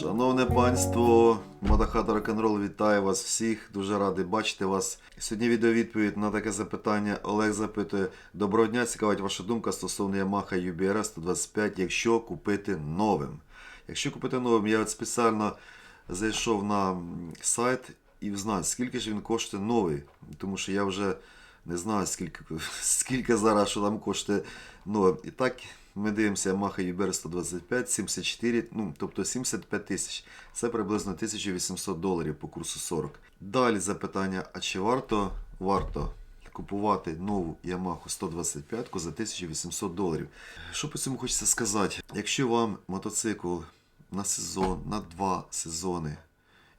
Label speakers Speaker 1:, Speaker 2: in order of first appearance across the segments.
Speaker 1: Шановне панство, Мадахата Рок-н-рол вітаю вас всіх. Дуже радий бачити вас. Сьогодні відеовідповідь на таке запитання. Олег запитує: Доброго дня, цікавить ваша думка стосовно Yamaha UBR 125, якщо купити новим. Якщо купити новим, я от спеціально зайшов на сайт і взнав, скільки ж він коштує новий. Тому що я вже не знаю, скільки, скільки зараз що там коштує новим. І так ми дивимося Yamaha UBR 125, 74, ну, тобто 75 тисяч. Це приблизно 1800 доларів по курсу 40. Далі запитання: а чи варто варто купувати нову Yamaha 125 за 1800 доларів? Що по цьому хочеться сказати? Якщо вам мотоцикл на сезон, на два сезони,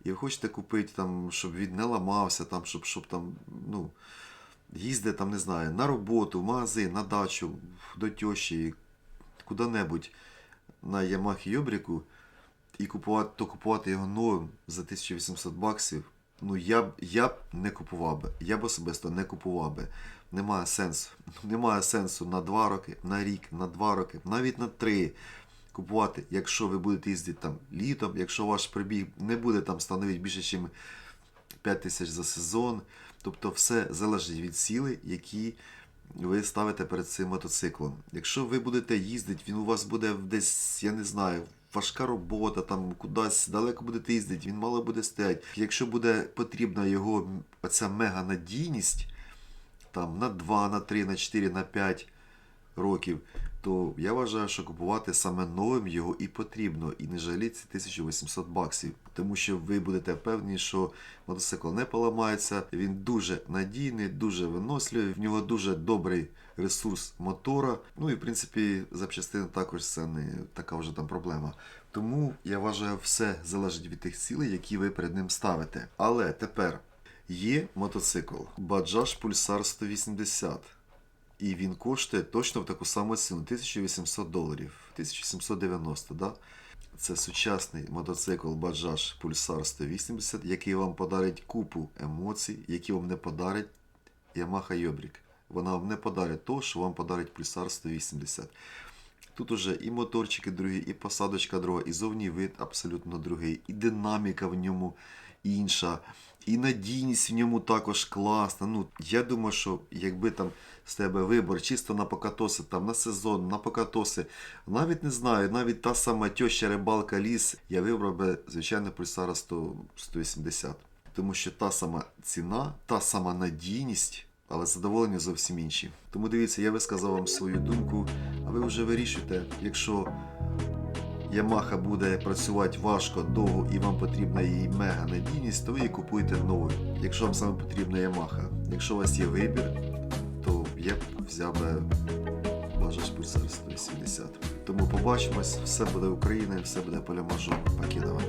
Speaker 1: і ви хочете купити там, щоб він не ламався, там, щоб, щоб там, ну, їздити там, не знаю, на роботу, в магазин, на дачу, до тьоші, куди-небудь на Yamaha Йобріку і купувати, то купувати його новим за 1800 баксів, ну я б я б не купував би. Я б особисто не купував би. Немає сенсу. Немає сенсу на 2 роки, на рік, на 2 роки, навіть на 3 купувати, якщо ви будете їздити там літом, якщо ваш прибіг не буде там становити більше, ніж 5 тисяч за сезон. Тобто все залежить від сіли, які ви ставите перед цим мотоциклом. Якщо ви будете їздити, він у вас буде десь, я не знаю, важка робота, там кудись далеко будете їздити, він мало буде стояти. Якщо буде потрібна його оця мега надійність, там на 2, на 3, на 4, на 5 років, то я вважаю, що купувати саме новим його і потрібно, і не жаліться 1800 баксів, тому що ви будете певні, що мотоцикл не поламається, він дуже надійний, дуже виносливий, в нього дуже добрий ресурс мотора. Ну і в принципі запчастини також це не така вже там проблема. Тому я вважаю, все залежить від тих цілей, які ви перед ним ставите. Але тепер є мотоцикл Bajaj Pulsar 180. І він коштує точно в таку саму ціну 1800 доларів, 1790, да? Це сучасний мотоцикл Bajaj Pulsar 180, який вам подарить купу емоцій, які вам не подарить Yamaha Yobrik. Вона вам не подарить то, що вам подарить Pulsar 180. Тут уже і моторчики другі, і посадочка друга, і зовній вид абсолютно другий, і динаміка в ньому інша, і надійність в ньому також класна. Ну, я думаю, що якби там з тебе вибор чисто на покатоси, там на сезон, на покатоси, навіть не знаю, навіть та сама тьоща рибалка ліс, я вибрав би, звичайно, пульсара 100, 180. Тому що та сама ціна, та сама надійність, але задоволення зовсім інші. Тому дивіться, я висказав вам свою думку, а ви вже вирішуйте, якщо Yamaha буде працювати важко, довго і вам потрібна її мега надійність, то ви її купуєте нову. Якщо вам саме потрібна Yamaha. Якщо у вас є вибір, то я б взяв би Bajaj Pulsar 180. Тому побачимось, все буде Україна, все буде поля мажор. Покидова.